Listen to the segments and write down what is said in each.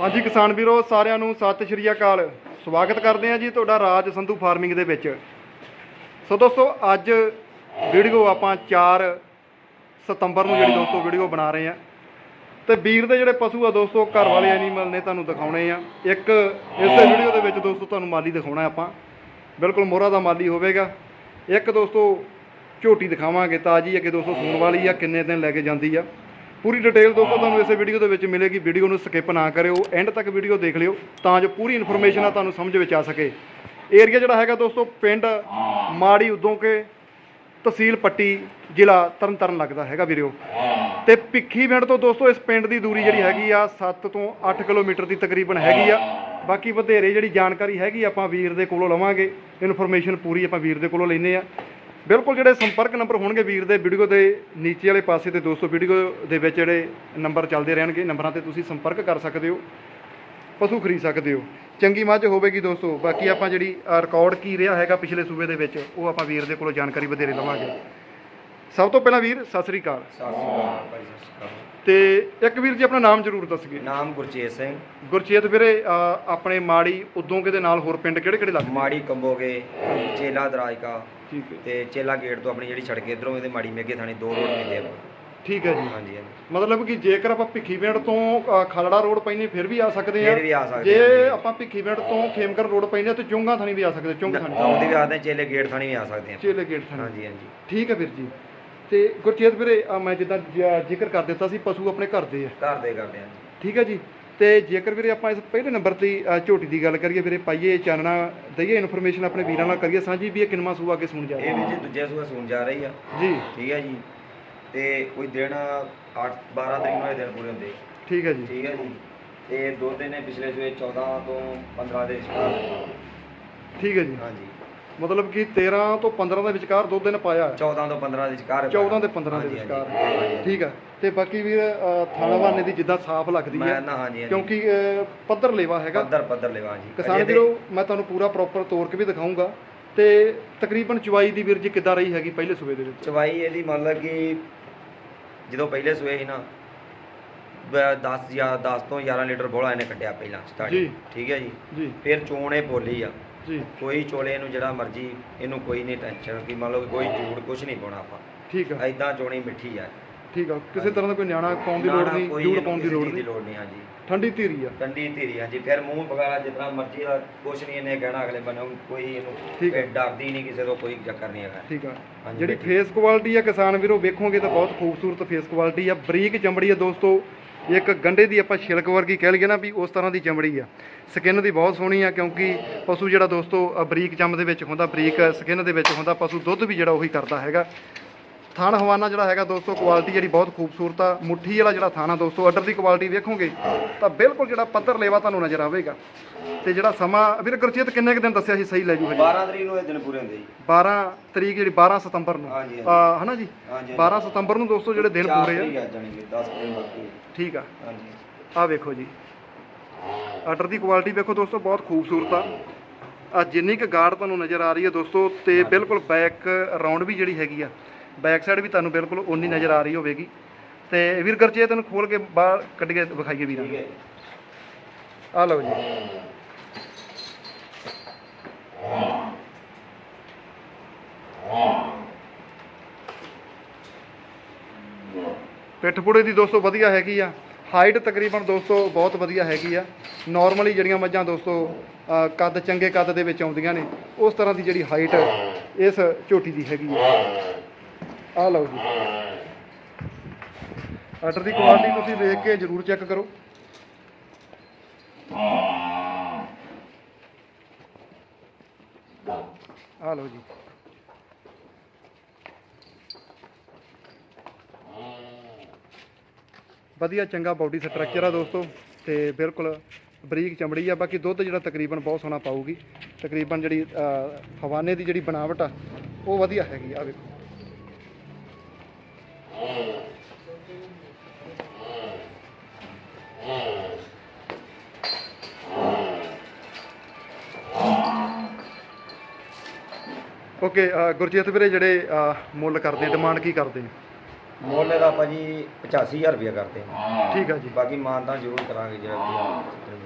ਹਾਂਜੀ ਕਿਸਾਨ ਵੀਰੋ, ਸਾਰਿਆਂ ਨੂੰ ਸਤਿ ਸ਼੍ਰੀ ਅਕਾਲ। ਸਵਾਗਤ ਕਰਦੇ ਹਾਂ ਜੀ ਤੁਹਾਡਾ ਰਾਜ ਸੰਧੂ ਫਾਰਮਿੰਗ ਦੇ ਵਿੱਚ। ਸੋ ਦੋਸਤੋ, ਅੱਜ ਵੀਡੀਓ ਆਪਾਂ 4 ਸਤੰਬਰ ਨੂੰ ਜਿਹੜੀ ਦੋਸਤੋ ਵੀਡੀਓ ਬਣਾ ਰਹੇ ਹਾਂ। ਤੇ ਵੀਰ ਦੇ ਜਿਹੜੇ ਪਸ਼ੂ ਆ ਦੋਸਤੋ, ਘਰ ਵਾਲੇ ਐਨੀਮਲ ਨੇ ਤੁਹਾਨੂੰ ਦਿਖਾਉਣੇ ਆ। ਇੱਕ ਇਸੇ ਵੀਡੀਓ ਦੇ ਵਿੱਚ ਦੋਸਤੋ ਤੁਹਾਨੂੰ ਮਾਲੀ ਦਿਖਾਉਣਾ ਆਪਾਂ। ਬਿਲਕੁਲ ਮੋਹਰਾ ਦਾ ਮਾਲੀ ਹੋਵੇਗਾ। ਇੱਕ ਦੋਸਤੋ ਝੋਟੀ ਦਿਖਾਵਾਂਗੇ ਤਾਜੀ ਅੱਗੇ ਦੋਸਤੋ ਸੂਣ ਵਾਲੀ ਆ, ਕਿੰਨੇ ਦਿਨ ਲੈ ਕੇ ਜਾਂਦੀ ਆ। ਪੂਰੀ ਡਿਟੇਲ ਦੋਸਤੋ ਤੁਹਾਨੂੰ ਇਸੇ ਵੀਡੀਓ ਦੇ ਵਿੱਚ ਮਿਲੇਗੀ। ਵੀਡੀਓ ਨੂੰ ਸਕਿਪ ਨਾ ਕਰਿਓ। ਐਂਡ ਤੱਕ ਵੀਡੀਓ ਦੇਖ ਲਿਓ ਤਾਂ ਜੋ ਪੂਰੀ ਇਨਫੋਰਮੇਸ਼ਨ ਆ ਤੁਹਾਨੂੰ ਸਮਝ ਵਿੱਚ ਆ ਸਕੇ। ਏਰੀਆ ਜਿਹੜਾ ਹੈਗਾ ਦੋਸਤੋ, ਪਿੰਡ ਮਾੜੀ ਉਦੋਂ ਕੇ ਤਹਿਸੀਲ ਪੱਟੀ, ਜ਼ਿਲ੍ਹਾ ਤਰਨਤਾਰਨ ਲੱਗਦਾ ਹੈਗਾ ਵੀਰਿਓ ਤੇ ਭਿੱਖੀ ਪਿੰਡ ਤੋਂ ਦੋਸਤੋ, ਇਸ ਪਿੰਡ ਦੀ ਦੂਰੀ ਜਿਹੜੀ ਹੈਗੀ ਆ 7 ਤੋਂ 8 ਕਿਲੋਮੀਟਰ ਦੀ ਤਕਰੀਬਨ ਹੈਗੀ ਆ। ਬਾਕੀ ਵਧੇਰੇ ਜਿਹੜੀ ਜਾਣਕਾਰੀ ਹੈਗੀ ਆਪਾਂ ਵੀਰ ਦੇ ਕੋਲੋਂ ਲਵਾਂਗੇ। ਇਨਫੋਰਮੇਸ਼ਨ ਪੂਰੀ ਆਪਾਂ ਵੀਰ ਦੇ ਕੋਲੋਂ ਲੈਨੇ ਆ। ਬਿਲਕੁਲ ਜਿਹੜੇ ਸੰਪਰਕ ਨੰਬਰ ਹੋਣਗੇ ਵੀਰ ਦੇ, ਵੀਡੀਓ ਦੇ ਨੀਚੇ ਵਾਲੇ ਪਾਸੇ ਤੇ ਦੋਸਤੋ, ਵੀਡੀਓ ਦੇ ਵਿੱਚ ਜਿਹੜੇ ਨੰਬਰ ਚੱਲਦੇ ਰਹਿਣਗੇ, ਨੰਬਰਾਂ ਤੇ ਤੁਸੀਂ ਸੰਪਰਕ ਕਰ ਸਕਦੇ ਹੋ, ਪਸ਼ੂ ਖਰੀਦ ਸਕਦੇ ਹੋ। ਚੰਗੀ ਮੱਝ ਹੋਵੇਗੀ ਦੋਸਤੋ, ਬਾਕੀ ਆਪਾਂ ਜਿਹੜੀ ਰਿਕਾਰਡ ਕੀ ਰਿਹਾ ਹੈਗਾ ਪਿਛਲੇ ਸੂਬੇ ਦੇ ਵਿੱਚ, ਉਹ ਆਪਾਂ ਵੀਰ ਦੇ ਕੋਲੋਂ ਜਾਣਕਾਰੀ ਵਧੇਰੇ ਲਵਾਂਗੇ। ਸਭ ਤੋਂ ਪਹਿਲਾਂ ਵੀਰ ਸਤਿ ਸ੍ਰੀ ਅਕਾਲ। ਸਤਿ ਸ਼੍ਰੀ ਅਕਾਲ ਭਾਈ ਸਤਿ ਸ਼੍ਰੀ ਅਕਾਲ। ਤੇ ਇੱਕ ਵੀਰ ਜੀ ਆਪਣਾ ਨਾਮ ਜ਼ਰੂਰ ਦੱਸਗੇ ਨਾਮ ਗੁਰਚੇਤ ਸਿੰਘ। ਗੁਰਚੇਤ ਵੀਰੇ ਅ, ਆਪਣੇ ਮਾੜੀ ਉਦੋਂਕੇ ਦੇ ਨਾਲ ਹੋਰ ਪਿੰਡ ਕਿਹੜੇ ਕਿਹੜੇ ਲੱਗਦੇ? ਮਾੜੀ ਕੰਬੋਗੇ ਚੇਲਾ ਦਰਾਜਕਾ ਠੀਕ ਹੈ। ਤੇ ਚੇਲਾ ਗੇਟ ਤੋਂ ਆਪਣੀ ਜਿਹੜੀ ਸੜਕ ਇਧਰੋਂ ਇਹਦੇ ਮਾੜੀ ਮੇਗੇ ਥਾਣੇ ਦੋ ਰੋਡ ਪੈਂਦੇ ਆ। ਠੀਕ ਹੈ ਜੀ। ਹਾਂਜੀ ਹਾਂਜੀ। ਮਤਲਬ ਕਿ ਜੇਕਰ ਆਪਾਂ ਭਿੱਖੀ ਪਿੰਡ ਤੋਂ ਅ, ਖਾਲੜਾ ਰੋਡ ਪੈਨੇ ਫਿਰ ਵੀ ਆ ਸਕਦੇ ਆ। ਫਿਰ ਵੀ ਆ ਸਕਦੇ ਜੇ ਆ ਜੀ। ਆਪਾਂ ਭਿੱਖੀ ਪਿੰਡ ਤੋਂ ਖੇਮਕਰ ਰੋਡ ਪੈਨੇ ਤੇ ਚੁੰਗਾ ਥਾਣੀ ਵੀ ਆ ਸਕਦੇ ਚੁੰਗ ਥਾਣੀ। ਆਉਂਦੇ ਵੀ ਆਦੇ ਚੇਲੇ ਗੇਟ ਥਾਣੀ ਵੀ ਆ ਸਕਦੇ ਆ। ਚੇਲੇ ਗੇਟ ਥਾਣੀ। ਹਾਂਜੀ ਹਾਂਜੀ। ਠੀਕ ਹੈ ਵੀਰ ਜੀ। ਤੇ ਗੁਰਚੇਤ ਵੀਰੇ ਮੈਂ ਜਿੱਦਾਂ ਜ- ਜ਼ਿਕਰ ਕਰ ਦਿੱਤਾ ਸੀ ਪਸ਼ੂ ਆਪਣੇ ਘਰ ਦੇ ਆ। ਘਰ ਦੇ ਕਰਦੇ ਆ ਠੀਕ ਹੈ ਜੀ? ਤੇ ਜੇਕਰ ਵੀਰੇ ਆਪਾਂ ਇਸ ਪਹਿਲੇ ਨੰਬਰ ਤੇ ਅ, ਝੋਟੀ ਦੀ ਗੱਲ ਕਰੀਏ ਵੀਰੇ ਪਾਈਏ ਚਾਨਣਾ ਦਈਏ ਇਨਫੋਰਮੇਸ਼ਨ ਆਪਣੇ ਵੀਰਾਂ ਨਾਲ ਕਰੀਏ ਸਾਂਝੀ ਵੀ ਇਹ ਕਿੰਨਵਾਂ ਸੂਆ ਅੱਗੇ ਸੁਣ ਜਾ ਇਹ ਵੀ ਜੀ ਦੂਜੇ ਸੂਆ ਸੂਣ ਜਾ ਰਹੀ ਆ। ਜੀ। ਠੀਕ ਹੈ ਜੀ। ਤੇ ਕੋਈ ਦਿਨ 8 12 ਤਰੀਕ ਨੂੰ ਇਹ ਦਿਨ ਪੂਰੇ ਹੁੰਦੇ। ਠੀਕ ਹੈ ਜੀ। ਠੀਕ ਹੈ ਜੀ। ਤੇ ਦੋ ਦਿਨ ਨੇ ਪਿਛਲੇ ਸੂਏ 14 ਤੋਂ 15 ਦੇ ਵਿਚਕਾਰ ਠੀਕ ਹੈ ਜੀ। ਹਾਂਜੀ। ਮਤਲਬ ਕਿ 13 ਤੋਂ 15 ਦੇ ਵਿਚਕਾਰ ਦੋ ਦਿਨ ਪਾਇਆ ਹੈ। 14 ਤੋਂ 15 ਦੇ ਵਿਚਕਾਰ 14 ਤੇ 15 ਦੇ ਵਿਚਕਾਰ। ਠੀਕ ਹੈ। ਤੇ ਬਾਕੀ ਵੀਰ ਅ, ਥਾਣਾਵਾਨੇ ਦੀ ਜਿੱਦਾਂ ਸਾਫ਼ ਲੱਗਦੀ ਹੈ। ਕਿਉਂਕਿ ਪੱਧਰ ਲੇਵਾ ਹੈਗਾ। ਪੱਧਰ ਪੱਧਰ ਲੈਵਾ ਜੀ ਕਿਸਾਨ ਵੀਰੋ ਮੈਂ ਤੁਹਾਨੂੰ ਪੂਰਾ ਪ੍ਰੋਪਰ ਤੋੜ ਕੇ ਵੀ ਦਿਖਾਉਂਗਾ ਤੇ ਤਕਰੀਬਨ ਚਵਾਈ ਦੀ ਵੀਰ ਜੀ ਕਿੱਦਾਂ ਰਹੀ ਹੈਗੀ ਪਹਿਲੇ ਸੂਬੇ ਦੇ ਵਿੱਚ? ਚਵਾਈ ਇਹਦੀ ਮੰਨ ਲਾ ਕਿ ਜਦੋਂ ਪਹਿਲੇ ਸੂਏ ਸੀ ਨਾ 10 ਜਾਂ 10 ਤੋਂ 11 ਲੀਟਰ ਬੋਲਾ ਇਹਨੇ ਕੱਢਿਆ ਪਹਿਲਾਂ। ਸਟਾਰਟਿੰਗ ਠੀਕ ਹੈ ਜੀ। ਜੀ। ਫਿਰ ਚੋਣੇ ਬੋਲੀ ਆ। ਜੀ। ਕੋਈ ਚੋਲੇ ਨੂੰ ਜਿਹੜਾ ਮਰਜ਼ੀ ਇਹਨੂੰ ਕੋਈ ਨਹੀਂ ਟੈਨਸ਼ਨ ਕਿ ਮੰਨ ਲਓ ਕੋਈ ਝੂੜ ਕੁਝ ਨਹੀਂ ਪਾਉਣਾ ਆਪਾਂ। ਠੀਕ ਆ। ਐਦਾਂ ਚੋਣੀ ਮਿੱਠੀ ਆ। ਠੀਕ ਆ। ਕਿਸੇ ਤਰ੍ਹਾਂ ਦਾ ਕੋਈ ਨਿਆਣਾ ਪਾਉਣ ਦੀ ਨਾ, ਲੋੜ ਨਾ, ਨਹੀਂ ਜੂੜ ਪਾਉਣ ਦੀ ਲੋੜ ਨਹੀਂ। ਲੋੜ ਨਹੀਂ ਹਾਂਜੀ। ਠੰਡੀ ਧੀਰੀ ਆ। ਠੰਡੀ ਧੀਰੀ ਹਾਂਜੀ ਫਿਰ ਮੂੰਹ ਵਗੈਰਾ ਜਿਤਨਾ ਮਰਜ਼ੀ ਆ ਕੁਝ ਨਹੀਂ ਇਹਨੇ ਕਹਿਣਾ ਅਗਲੇ ਬੰਨੇ ਕੋਈ ਇਹਨੂੰ ਡਰਦੀ ਨਹੀਂ ਕਿਸੇ ਤੋਂ ਕੋਈ ਚੱਕਰ ਨਹੀਂ ਹੈਗਾ। ਠੀਕ ਆ। ਜਿਹੜੀ। ਫੇਸ ਕੁਆਲਿਟੀ ਆ ਕਿਸਾਨ ਵੀਰੋ ਵੇਖੋਗੇ ਤਾਂ ਬਹੁਤ ਖੂਬਸੂਰਤ ਫੇਸ ਕੁਆਲਿਟੀ ਆ। ਬਰੀਕ ਚਮੜੀ ਆ ਦੋਸਤੋ। ਇੱਕ ਗੰਡੇ ਦੀ ਆਪਾਂ ਛਿਲਕ ਵਰਗੀ ਕਹਿ ਲਈਏ ਨਾ ਵੀ ਉਸ ਤਰ੍ਹਾਂ ਦੀ ਚਮੜੀ ਆ। ਸਕਿਨ ਦੀ ਬਹੁਤ ਸੋਹਣੀ ਆ ਕਿਉਂਕਿ ਪਸ਼ੂ ਜਿਹੜਾ ਦੋਸਤੋ ਬਰੀਕ ਚਮ ਦੇ ਵਿੱਚ ਹੁੰਦਾ, ਬਰੀਕ ਸਕਿਨ ਦੇ ਵਿੱਚ ਹੁੰਦਾ, ਪਸ਼ੂ ਦੁੱਧ ਵੀ ਜਿਹੜਾ ਉਹੀ ਕਰਦਾ ਹੈਗਾ। ਥਣ ਹਵਾਨਾ ਜਿਹੜਾ ਹੈਗਾ ਦੋਸਤੋ ਕੁਆਲਿਟੀ ਜਿਹੜੀ ਬਹੁਤ ਖੂਬਸੂਰਤ ਆ। ਮੁੱਠੀ ਵਾਲਾ ਜਿਹੜਾ ਥਾਣਾ ਦੋਸਤੋ ਅੱਡਰ ਦੀ ਕੁਆਲਿਟੀ ਵੇਖੋਗੇ ਤਾਂ ਬਿਲਕੁਲ ਜਿਹੜਾ ਪੱਧਰ ਲੇਵਾ ਤੁਹਾਨੂੰ ਨਜ਼ਰ ਆਵੇਗਾ। ਤੇ ਜਿਹੜਾ ਸਮਾਂ ਵੀਰ ਗੁਰਚੇਤ ਕਿੰਨੇ ਕੁ ਦਿਨ ਦੱਸਿਆ ਸੀ ਸਹੀ ਲੈ ਜੂ ਹਜੇ? 12 ਤਰੀਕ ਨੂੰ ਇਹ ਦਿਨ ਪੂਰੇ ਹੁੰਦੇ ਜੀ। 12 ਤਰੀਕ ਜਿਹੜੀ 12 ਸਤੰਬਰ ਨੂੰ। ਆ ਹਨਾ ਜੀ? ਹਾਂਜੀ 12 ਸਤੰਬਰ ਨੂੰ ਦੋਸਤੋ ਜਿਹੜੇ ਦਿਨ ਪੂਰੇ ਆ। ਆ ਜਾਣੀ ਕਿ 10 ਦਿਨ ਬਾਕੀ। ਠੀਕ ਆ। ਆ ਵੇਖੋ ਜੀ। ਆਰਡਰ ਦੀ ਕੁਆਲਿਟੀ ਵੇਖੋ ਦੋਸਤੋ ਬਹੁਤ ਖੂਬਸੂਰਤ ਆ। ਆ ਜਿੰਨੀ ਕੁ ਗਾਰਡ ਤੁਹਾਨੂੰ ਨਜ਼ਰ ਆ ਰਹੀ ਹੈ ਦੋਸਤੋ ਤੇ ਬਿਲਕੁਲ ਬੈਕ ਰਾਉਂਡ ਵੀ ਜਿਹੜੀ ਹੈਗੀ ਆ ਬੈਕ ਸਾਈਡ ਵੀ ਤੁਹਾਨੂੰ ਬਿਲਕੁਲ ਓਨੀ ਨਜ਼ਰ ਆ ਰਹੀ ਹੋਵੇਗੀ। ਤੇ ਵੀਰ ਗਰਚੇਤ ਨੂੰ ਖੋਲ ਕੇ ਬਾਹਰ ਕੱਢ ਕੇ ਵਿਖਾਈਏ ਵੀਰਾਂ ਠੀਕ ਹੈ ਆ ਲਓ ਜੀ। ਪਿੱਠ ਪੁੜੇ ਦੀ ਦੋਸਤੋ ਵਧੀਆ ਹੈਗੀ ਆ। ਹਾਈਟ ਤਕਰੀਬਨ ਦੋਸਤੋ ਬਹੁਤ ਵਧੀਆ ਹੈਗੀ ਆ। ਨਾਰਮਲੀ ਜਿਹੜੀਆਂ ਮੱਝਾਂ ਦੋਸਤੋ ਕੱਦ ਚੰਗੇ ਕੱਦ ਦੇ ਵਿੱਚ ਆਉਂਦੀਆਂ ਨੇ ਉਸ ਤਰ੍ਹਾਂ ਦੀ ਜਿਹੜੀ ਹਾਈਟ ਇਸ ਝੋਟੀ ਦੀ ਹੈਗੀ ਆ। ਆ ਲਓ ਜੀ। ਆਰਡਰ ਦੀ ਕੁਆਲਿਟੀ ਤੁਸੀਂ ਵੇਖ ਕੇ ਜਰੂਰ ਚੈੱਕ ਕਰੋ। ਆ ਲਓ ਜੀ। ਵਧੀਆ ਚੰਗਾ ਬਾਡੀ ਸਟਰਕਚਰ ਆ ਦੋਸਤੋ ਤੇ ਬਿਲਕੁਲ ਬਰੀਕ ਚਮੜੀ ਆ ਬਾਕੀ ਦੁੱਧ ਜਿਹੜਾ ਤਕਰੀਬਨ ਬਹੁਤ ਸੋਹਣਾ ਪਾਊਗੀ। ਤਕਰੀਬਨ ਜਿਹੜੀ ਅ, ਹਵਾਨੇ ਦੀ ਜਿਹੜੀ ਬਣਾਵਟ ਆ ਉਹ ਵਧੀਆ ਹੈਗੀ ਆ ਵੇਖੋ। ਓਕੇ ਗੁਰਜੀਤ ਵੀਰੇ ਜਿਹੜੇ ਅ, ਮੁੱਲ ਕਰਦੇ ਡਿਮਾਂਡ ਕੀ ਕਰਦੇ? ਮੁੱਲ ਇਹਦਾ ਭਾਜੀ 85000 ਰੁਪਏ ਕਰਦੇ ਹਾਂ। ਠੀਕ ਆ ਜੀ। ਬਾਕੀ ਮਾਨਤਾਨ ਜ਼ਰੂਰ ਕਰਾਂਗੇ ਜਿਹੜਾ ਵੀ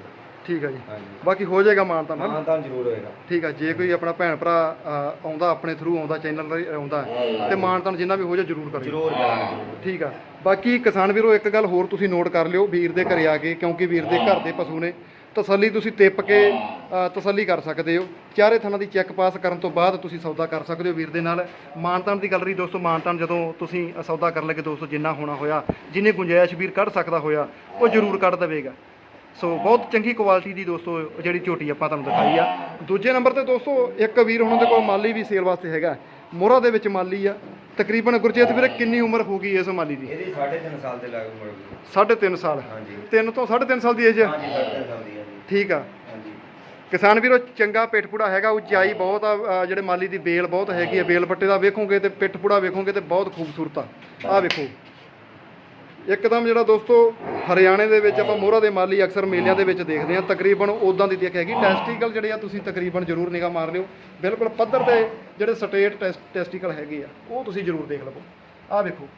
ਠੀਕ ਆ ਜੀ। ਹਾਂਜੀ। ਬਾਕੀ ਹੋ ਜਾਏਗਾ ਮਾਨ ਤਾਂ ਮਾਨਤਾਨ ਜ਼ਰੂਰ ਹੋਏਗਾ। ਠੀਕ ਆ ਜੇ ਕੋਈ ਆਪਣਾ ਭੈਣ ਭਰਾ ਅ, ਆਉਂਦਾ ਆਪਣੇ ਥਰੂ ਆਉਂਦਾ ਚੈਨਲ ਆਉਂਦਾ ਤੇ ਮਾਨ ਤਾਂ ਜਿੰਨਾ ਵੀ ਹੋ ਜਾ ਜ਼ਰੂਰ ਕਰਿਓ ਜ਼ਰੂਰ ਕਰਾਂਗੇ ਜ਼ਰੂਰ। ਠੀਕ ਆ। ਬਾਕੀ ਕਿਸਾਨ ਵੀਰੋ ਇੱਕ ਗੱਲ ਹੋਰ ਤੁਸੀਂ ਨੋਟ ਕਰ ਲਿਓ ਵੀਰ ਦੇ ਘਰੇ ਆ ਕੇ ਕਿਉਂਕਿ ਵੀਰ ਦੇ ਘਰ ਦੇ ਪਸ਼ੂ ਨੇ ਤਸੱਲੀ ਤੁਸੀਂ ਤਿੱਪ ਕੇ ਅ, ਤਸੱਲੀ ਕਰ ਸਕਦੇ ਹੋ। ਚਾਰੇ ਥਾਂ ਦੀ ਚੈੱਕ ਪਾਸ ਕਰਨ ਤੋਂ ਬਾਅਦ ਤੁਸੀਂ ਸੌਦਾ ਕਰ ਸਕਦੇ ਹੋ ਵੀਰ ਦੇ ਨਾਲ। ਮਾਨਤਾਨ ਦੀ ਗੱਲ ਰਹੀ ਦੋਸਤੋ ਮਾਨਤਾਨ ਜਦੋਂ ਤੁਸੀਂ ਅ, ਸੌਦਾ ਕਰਨ ਲੱਗੇ ਦੋਸਤੋ ਜਿੰਨਾ ਹੋਣਾ ਹੋਇਆ ਜਿੰਨੇ ਗੁੰਜਾਇਸ਼ ਵੀਰ ਕੱਢ ਸਕਦਾ ਹੋਇਆ ਉਹ ਜ਼ਰੂਰ ਕੱਢ ਦੇਵੇਗਾ। ਸੋ ਬਹੁਤ ਚੰਗੀ ਕੁਆਲਿਟੀ ਦੀ ਦੋਸਤੋ ਜਿਹੜੀ ਝੋਟੀ ਆਪਾਂ ਤੁਹਾਨੂੰ ਦਿਖਾਈ ਆ। ਦੂਜੇ ਨੰਬਰ ਤੇ ਦੋਸਤੋ ਇੱਕ ਵੀਰ ਉਹਨਾਂ ਦੇ ਕੋਲ ਮਾਲੀ ਵੀ ਸੇਲ ਵਾਸਤੇ ਹੈਗਾ। ਮੋਹਰਾ ਦੇ ਵਿੱਚ ਮਾਲੀ ਆ। ਤਕਰੀਬਨ ਗੁਰਜੀਤ ਵੀਰੇ ਕਿੰਨੀ ਉਮਰ ਹੋ ਗਈ ਇਸ ਮਾਲੀ ਦੀ? ਇਹਦੀ 3.5 ਸਾਲ ਦੇ ਲਾਗ ਸਾਢੇ ਤਿੰਨ ਸਾਲ। ਹਾਂਜੀ। ਤਿੰਨ ਤੋਂ ਸਾਢੇ ਤਿੰਨ ਸਾਲ ਦੀ ਏਜ ਹਾਂਜੀ 3.5 ਸਾਲ ਦੀ ਹੈ ਠੀਕ ਆ। ਹਾਂਜੀ। ਕਿਸਾਨ ਵੀਰੋ ਚੰਗਾ ਪਿੱਠਪੂੜਾ ਹੈਗਾ ਉਚਾਈ ਬਹੁਤ ਆ ਅ, ਜਿਹੜੇ ਮਾਲੀ ਦੀ ਬੇਲ ਬਹੁਤ ਹੈਗੀ ਆ ਬੇਲ ਪੱਟੇ ਦਾ ਵੇਖੋਗੇ ਤੇ ਪਿੱਠਪੂੜਾ ਵੇਖੋਗੇ ਤੇ ਬਹੁਤ ਖੂਬਸੂਰਤ ਆ। ਆ ਵੇਖੋ। ਇੱਕਦਮ ਜਿਹੜਾ ਦੋਸਤੋ ਹਰਿਆਣੇ ਦੇ ਵਿੱਚ ਆਪਾਂ ਮੋਹਰਾ ਦੇ ਮਾਲੀ ਅਕਸਰ ਮੇਲਿਆਂ ਦੇ ਵਿੱਚ ਦੇਖਦੇ ਆ ਤਕਰੀਬਨ ਉਦਾਂ ਦੀ ਦੇਖ ਹੈਗੀ। ਟੈਸਟੀਕਲ ਜਿਹੜੇ ਆ ਤੁਸੀਂ ਤਕਰੀਬਨ ਜ਼ਰੂਰ ਨਿਗਾਹ ਮਾਰ ਲਿਓ। ਬਿਲਕੁਲ ਪੱਧਰ ਤੇ ਜਿਹੜੇ ਸਟੇਟ ਟੈਸਟੀਕਲ ਹੈਗੇ ਆ ਉਹ ਤੁਸੀਂ ਜ਼ਰੂਰ ਦੇਖ ਲਵੋ। ਆ ਵੇਖੋ।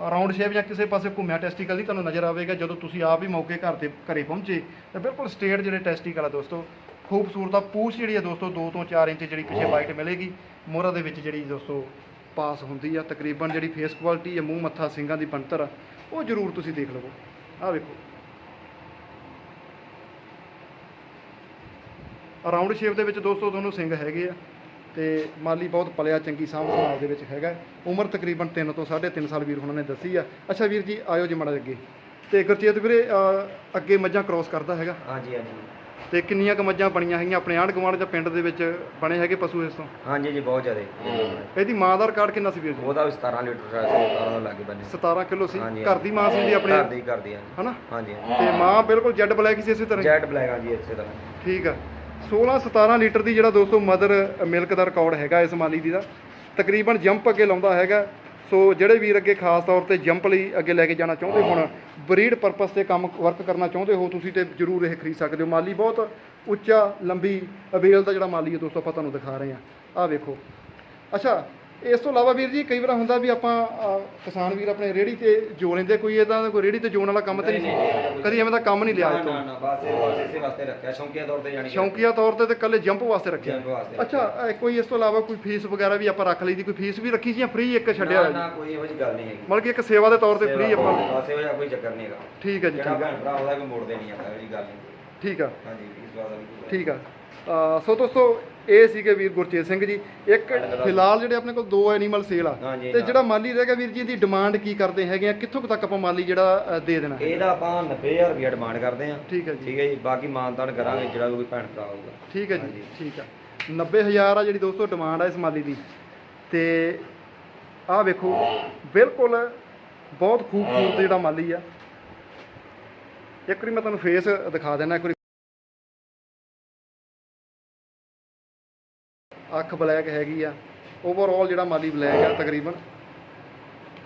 ਰਾਉਂਡ ਸ਼ੇਪ ਜਾਂ ਕਿਸੇ ਪਾਸੇ ਘੁੰਮਿਆ ਟੈਸਟੀਕਲ ਨਹੀਂ ਤੁਹਾਨੂੰ ਨਜ਼ਰ ਆਵੇਗਾ। ਜਦੋਂ ਤੁਸੀਂ ਆਪ ਹੀ ਮੌਕੇ ਘਰ ਦੇ, ਘਰੇ ਪਹੁੰਚੇ, ਤਾਂ ਬਿਲਕੁਲ ਸਟੇਟ ਜਿਹੜੇ ਟੈਸਟੀਕਲ ਆ ਦੋਸਤੋ, ਖੂਬਸੂਰਤ ਆ, ਪੂਛ ਜਿਹੜੀ ਆ ਦੋਸਤੋ 2 ਤੋਂ 4 ਇੰਚ ਜਿਹੜੀ ਪਿੱਛੇ ਵਾਈਟ ਮਿਲੇਗੀ। ਮੋਹਰਾ ਦੇ ਵਿੱਚ ਜਿਹੜੀ ਦੋਸਤੋ ਪਾਸ ਹੁੰਦੀ ਆ, ਤਕਰੀਬਨ ਜਿਹੜੀ ਫੇਸ ਕੁਆਲਿਟੀ ਆ, ਮੂੰਹ ਮੱਥਾ, ਸਿੰਘਾਂ ਦੀ ਬਣਤਰ ਆ, ਉਹ ਜ਼ਰੂਰ ਤੁਸੀਂ ਦੇਖ ਲਵੋ। ਆਹ ਵੇਖੋ। ਰਾਉਂਡ ਸ਼ੇਪ ਦੇ ਵਿੱਚ ਦੋਸਤੋ ਦੋਨੋਂ ਸਿੰਘ ਹੈਗੇ ਆ। ਤੇ ਮਾਲੀ ਬਹੁਤ ਪਲਿਆ ਚੰਗੀ ਸਾਂਭ ਸੰਭਾਲ ਦੇ ਵਿੱਚ ਹੈਗਾ। ਉਮਰ ਤਕਰੀਬਨ 3 ਤੋਂ 3.5 ਸਾਲ ਵੀਰ ਉਹਨਾਂ ਨੇ ਦੱਸੀ ਆ। ਅੱਛਾ ਵੀਰ ਜੀ ਆਇਓ ਜੀ ਮਾੜਾ ਜਿਹਾ ਅੱਗੇ। ਤੇ ਗੁਰਚੇਤ ਵੀਰੇ ਅੱਗੇ ਮੱਝਾਂ ਕ੍ਰੋਸ ਕਰਦਾ ਹੈਗਾ। ਹਾਂਜੀ ਹਾਂਜੀ। ਤੇ ਕਿੰਨੀਆਂ ਕੁ ਮੱਝਾਂ ਬਣੀਆਂ ਹੈਗੀਆਂ ਆਪਣੇ ਆਂਢ ਗੁਆਂਢ ਜਾਂ ਪਿੰਡ ਦੇ ਵਿੱਚ ਬਣੇ ਹੈਗੇ ਪਸ਼ੂ ਇਸ ਤੋਂ? ਹਾਂਜੀ ਜੀ ਬਹੁਤ ਜ਼ਿਆਦਾ। ਇਹਦੀ ਮਾਂ ਦਾ ਰਿਕਾਰਡ ਕਿੰਨਾ ਸੀ ਵੀਰ ਜੀ? ਉਹਦਾ ਵੀ 17 ਲੀਟਰ ਦਾ 17 ਦਾ ਲੱਗ ਬੰਨੇ। 17 ਕਿਲੋ ਸੀ। ਹਾਂਜੀ, ਘਰ ਦੀ ਮਾਂ ਸੀ ਜੀ ਆਪਣੇ? ਘਰ ਦੀ ਕਰਦੀ ਹਾਂਜੀ। ਹਨਾ? ਹਾਂਜੀ ਤੇ ਮਾਂ ਬਿਲਕੁਲ ਜੈਡ ਬਲੈਕ ਸੀ ਇਸੇ ਤਰ੍ਹਾਂ ਹੀ? ਜੈਟ ਬਲੈਕ ਹਾਂਜੀ ਇਸੇ ਤਰ੍ਹਾਂ। ਠੀਕ ਆ। 16 17 ਲੀਟਰ ਦੀ ਜਿਹੜਾ ਦੋਸਤੋ ਮਦਰ ਮਿਲਕ ਦਾ ਰਿਕਾਰਡ ਹੈਗਾ ਇਸ ਮਾਲੀ ਦੀ ਦਾ, ਤਕਰੀਬਨ ਜੰਪ ਅੱਗੇ ਲਾਉਂਦਾ ਹੈਗਾ। ਸੋ ਜਿਹੜੇ ਵੀਰ ਅੱਗੇ ਖਾਸ ਤੌਰ ਤੇ ਜੰਪ ਲਈ ਅੱਗੇ ਲੈ ਕੇ ਜਾਣਾ ਚਾਹੁੰਦੇ ਹੋਣ, ਬਰੀਡ ਪਰਪਸ ਤੇ ਕੰਮ ਵਰਕ ਕਰਨਾ ਚਾਹੁੰਦੇ ਹੋ, ਤੁਸੀਂ ਤੇ ਜਰੂਰ ਇਹ ਖਰੀਦ ਸਕਦੇ ਹੋ। ਮਾਲੀ ਬਹੁਤ ਉੱਚਾ, ਲੰਬੀ ਅਵੇਲ ਦਾ ਜਿਹੜਾ ਮਾਲੀ ਹੈ ਦੋਸਤੋ ਆਪਾਂ ਤੁਹਾਨੂੰ ਦਿਖਾ ਰਹੇ ਹਾਂ। ਆਹ ਵੇਖੋ। ਅੱਛਾ ਇਸ ਤੋਂ ਇਲਾਵਾ ਵੀਰ ਜੀ ਕਈ ਵਾਰ ਹੁੰਦਾ ਵੀ ਆਪਾਂ ਕਿਸਾਨ ਵੀਰ ਆਪਣੇ ਰੇੜੀ ਤੇ ਜੋ ਲੈਂਦੇ ਕੋਈ ਇਦਾਂ ਦਾ ਕੋਈ ਰੇੜੀ ਤੇ ਜੋਣ ਵਾਲਾ ਕੰਮ ਤੇ ਨਹੀਂ ਸੀ ਕਦੀ ਐਵੇਂ ਦਾ ਕੰਮ ਨਹੀਂ ਲਿਆ ਨਾ ਅੱਜ ਤੋਂ। ਨਾ ਨਾ ਬਸ ਇਹ ਬਸ ਇਸੇ ਵਾਸਤੇ ਰੱਖਿਆ ਸ਼ੌਂਕੀਆ ਤੌਰ ਤੇ ਜਾਣੀ ਕਿ ਸ਼ੌਂਕੀਆ ਤੌਰ ਤੇ ਤੇ ਕੱਲੇ ਜੰਪ ਵਾਸਤੇ ਰੱਖਿਆ। ਵਾਸਤੇ ਅੱਛਾ ਕੋਈ ਇਸ ਤੋਂ ਇਲਾਵਾ ਕੋਈ ਫੀਸ ਵਗੈਰਾ ਵੀ ਆਪਾਂ ਰੱਖ ਲਈ ਦੀ ਕੋਈ ਫੀਸ ਵੀ ਰੱਖੀ ਸੀ ਜਾਂ ਫ੍ਰੀ ਇੱਕ ਛੱਡਿਆ ਨਾ ਹੋਇਆ ਨਾ ਜੀ ਕੋਈ ਇਹੋ ਜਿਹੀ ਗੱਲ ਨਹੀਂ ਹੈਗੀ। ਮਤਲਬ ਕਿ ਇੱਕ ਸੇਵਾ ਦੇ ਤੌਰ ਤੇ ਫ੍ਰੀ ਆਪਾਂ ਬਸ ਇਹੋ ਜਿਹਾ ਕੋਈ ਚੱਕਰ ਨਹੀਂ ਹੈਗਾ। ਠੀਕ ਹੈ ਜੀ ਜਿਹੜਾ ਠੀਕ ਹੈ। ਭੈਣ ਭਰਾ ਉਹਦਾ ਕੋਈ ਮੋੜਦੇ ਨਹੀਂ ਆਪਾਂ ਇਹੋ ਜਿਹੀ ਗੱਲ ਨਹੀਂ। ਠੀਕ ਆ। ਹਾਂਜੀ ਇਸ ਵਾਰ ਦਾ ਵੀ ਕੋਈ ਠੀਕ ਆ। ਸੋ ਦੋਸਤੋ ਇਹ ਸੀਗੇ ਵੀਰ ਗੁਰਚੇਤ ਸਿੰਘ ਜੀ। ਇੱਕ ਫਿਲਹਾਲ ਜਿਹੜੇ ਆਪਣੇ ਕੋਲ ਦੋ ਐਨੀਮਲ ਸੇਲ ਆ ਤੇ। ਜਿਹੜਾ ਮਾਲੀ ਰਹੇਗਾ ਵੀਰ ਜੀ ਦੀ ਡਿਮਾਂਡ ਕੀ ਕਰਦੇ ਹੈਗੇ ਆ ਕਿੱਥੋਂ ਤੱਕ ਆਪਾਂ ਮਾਲੀ ਜਿਹੜਾ ਦੇ ਦੇਣਾ ਹੈ? ਇਹਦਾ ਆਪਾਂ 90000 ਰੁਪਏ ਡਿਮਾਂਡ ਕਰਦੇ ਆ। ਠੀਕ ਹੈ ਜੀ। ਠੀਕ ਹੈ ਜੀ ਬਾਕੀ ਮਾਨਤਾਨ ਕਰਾਂਗੇ ਜਿਹੜਾ ਕੋਈ ਭੈਣ ਭਰਾ ਹੋਊਗਾ। ਠੀਕ ਹੈ ਜੀ। ਠੀਕ ਆ। 90000 ਆ ਜਿਹੜੀ ਦੋਸਤੋ ਡਿਮਾਂਡ ਆ ਇਸ ਮਾਲੀ ਦੀ। ਤੇ ਆਹ ਵੇਖੋ ਬਿਲਕੁਲ ਬਹੁਤ ਖੂਬਸੂਰਤ ਜਿਹੜਾ ਮਾਲੀ ਆ। ਇੱਕ ਵਾਰੀ ਮੈਂ ਤੁਹਾਨੂੰ ਫੇਸ ਦਿਖਾ ਦੇਣਾ ਇੱਕ ਵਾਰੀ ਅੱਖ ਬਲੈਕ ਹੈਗੀ ਆ। ਓਵਰਆਲ ਜਿਹੜਾ ਮਾਲੀ ਬਲੈਕ ਆ ਤਕਰੀਬਨ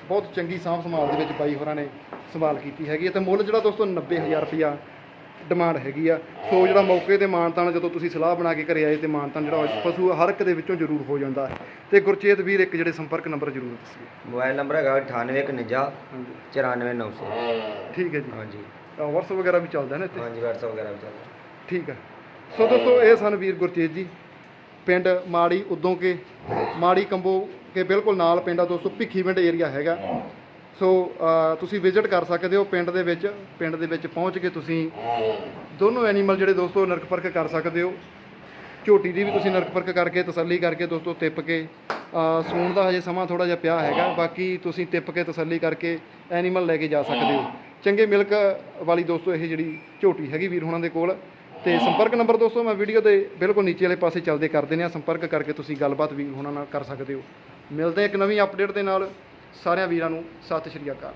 ਬਹੁਤ ਚੰਗੀ ਸਾਂਭ ਸੰਭਾਲ ਦੇ ਵਿੱਚ ਬਾਈ ਹੋਰਾਂ ਨੇ ਸੰਭਾਲ ਕੀਤੀ ਹੈਗੀ ਤੇ ਮੁੱਲ ਜਿਹੜਾ ਦੋਸਤੋ 90000 ਰੁਪਿਆ ਡਿਮਾਂਡ ਹੈਗੀ ਆ। ਸੋ ਜਿਹੜਾ ਮੌਕੇ ਤੇ ਮਾਨਤਾਨ ਜਦੋਂ ਤੁਸੀਂ ਸਲਾਹ ਬਣਾ ਕੇ ਘਰੇ ਆਏ ਤੇ ਮਾਨਤਾਨ ਜਿਹੜਾ ਪਸ਼ੂ ਹਰ ਇੱਕ ਦੇ ਵਿੱਚੋਂ ਜ਼ਰੂਰ ਹੋ ਜਾਂਦਾ। ਤੇ ਗੁਰਚੇਤ ਵੀਰ ਇੱਕ ਜਿਹੜੇ ਸੰਪਰਕ ਨੰਬਰ ਜ਼ਰੂਰ ਦੱਸਿਓ। ਮੋਬਾਈਲ ਨੰਬਰ ਹੈਗਾ 9851 ਹਾਂਜੀ। 94900 ਠੀਕ ਹੈ ਜੀ। ਹਾਂਜੀ। WhatsApp ਵਗੈਰਾ ਵੀ ਚੱਲਦਾ ਨਾ ਇੱਥੇ? ਹਾਂਜੀ WhatsApp ਵਗੈਰਾ ਵੀ ਚੱਲਦਾ। ਠੀਕ ਹੈ। ਸੋ ਦੋਸਤੋ ਇਹ ਸਨ ਵੀਰ ਗੁਰਚੇਤ ਜੀ। ਪਿੰਡ ਮਾੜੀ ਉਦੋਂ ਕੇ, ਮਾੜੀ ਕੰਬੋ ਕੇ ਬਿਲਕੁਲ ਨਾਲ ਪਿੰਡ ਆ ਦੋਸਤੋ ਭਿੱਖੀਵਿੰਡ ਏਰੀਆ ਹੈਗਾ। ਸੋ ਤੁਸੀਂ ਵਿਜ਼ਿਟ ਕਰ ਸਕਦੇ ਹੋ ਪਿੰਡ ਦੇ ਵਿੱਚ, ਪਿੰਡ ਦੇ ਵਿੱਚ ਪਹੁੰਚ ਕੇ ਤੁਸੀਂ ਦੋਨੋਂ ਐਨੀਮਲ ਜਿਹੜੇ ਦੋਸਤੋ ਨਰਕ ਪਰਖ ਕਰ ਸਕਦੇ ਹੋ। ਝੋਟੀ ਦੀ ਵੀ ਤੁਸੀਂ ਨਰਕ ਪਰਖ ਕਰਕੇ, ਤਸੱਲੀ ਕਰਕੇ ਦੋਸਤੋ ਟਿੱਪ ਕੇ ਸੂਣ ਦਾ ਹਜੇ ਸਮਾਂ ਥੋੜਾ ਜਿਹਾ ਪਿਆ ਹੈਗਾ, ਬਾਕੀ ਤੁਸੀਂ ਟਿੱਪ ਕੇ, ਤਸੱਲੀ ਕਰਕੇ ਐਨੀਮਲ ਲੈ ਕੇ ਜਾ ਸਕਦੇ ਹੋ। ਚੰਗੇ ਮਿਲਕ ਵਾਲੀ ਦੋਸਤੋ ਇਹ ਜਿਹੜੀ ਝੋਟੀ ਹੈਗੀ ਵੀਰ ਹੁਣਾਂ ਦੇ ਕੋਲ। ਤੇ ਸੰਪਰਕ ਨੰਬਰ ਦੋਸਤੋ, ਮੈਂ ਵੀਡੀਓ ਦੇ ਬਿਲਕੁਲ ਨੀਚੇ ਵਾਲੇ ਪਾਸੇ ਚੱਲਦੇ ਕਰ ਦਿੰਦੇ ਆ ਸੰਪਰਕ ਕਰਕੇ ਤੁਸੀਂ ਗੱਲਬਾਤ ਵੀ ਉਹਨਾਂ ਨਾਲ ਕਰ ਸਕਦੇ ਹੋ। ਮਿਲਦੇ ਇੱਕ ਨਵੀਂ ਅਪਡੇਟ ਦੇ ਨਾਲ। ਸਾਰਿਆਂ ਵੀਰਾਂ ਨੂੰ ਸਤਿ ਸ਼੍ਰੀ ਅਕਾਲ।